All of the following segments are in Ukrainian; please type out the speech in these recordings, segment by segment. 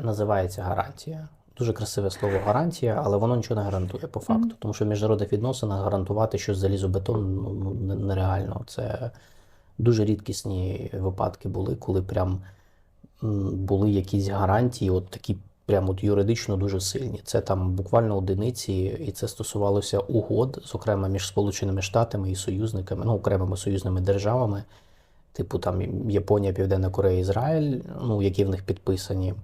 називається гарантія. Дуже красиве слово гарантія, але воно нічого не гарантує по факту. Тому що в міжнародних відносинах гарантувати щось залізобетон ну, ну, нереально. Це дуже рідкісні випадки були, коли прям були якісь гарантії, от такі прям от юридично дуже сильні. Це там буквально одиниці, і це стосувалося угод, зокрема між Сполученими Штатами і союзниками, ну окремими союзними державами, типу там Японія, Південна Корея, Ізраїль, ну які в них підписані.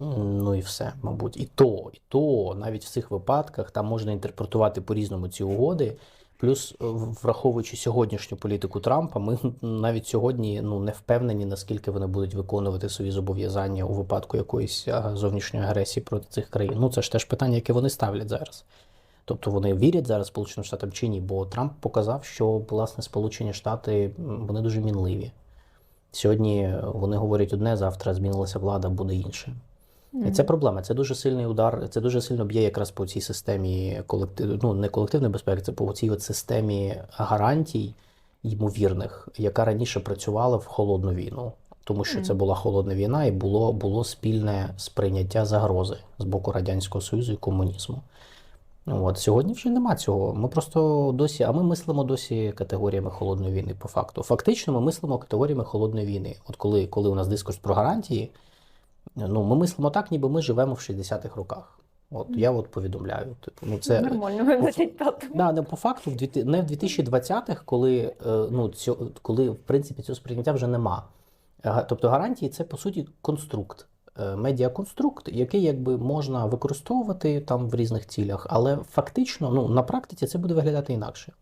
Ну і все, мабуть. І то, і то, навіть в цих випадках там можна інтерпретувати по-різному ці угоди. Плюс, е, враховуючи сьогоднішню політику Трампа, ми навіть сьогодні ну, не впевнені, наскільки вони будуть виконувати свої зобов'язання у випадку якоїсь зовнішньої агресії проти цих країн. Ну це ж теж питання, яке вони ставлять зараз. Тобто вони вірять зараз Сполученим Штатам чи ні, бо Трамп показав, що власне Сполучені Штати вони дуже мінливі. Сьогодні вони говорять одне, завтра змінилася влада, буде інше. І це проблема. Це дуже сильний удар. Це дуже сильно б'є якраз по цій системі колектив, ну не колективної безпеки, це по цій от системі гарантій ймовірних, яка раніше працювала в холодну війну. Тому що це була холодна війна, і було, було спільне сприйняття загрози з боку Радянського Союзу і комунізму. От сьогодні вже нема цього. Ми просто досі, а ми мислимо досі категоріями холодної війни, по факту. Фактично, ми мислимо категоріями холодної війни. От коли, коли у нас дискурс про гарантії, ну ми мислимо так, ніби ми живемо в 60-х роках. От я от повідомляю. Типу, ну це Нормально, 25 Да, не по факту, в не в 2020-х, коли, е, ну, цьо, коли в принципі цього сприйняття вже нема. Тобто гарантії це по суті конструкт, е, медіаконструкт, який якби можна використовувати там в різних цілях, але фактично, ну на практиці це буде виглядати інакше.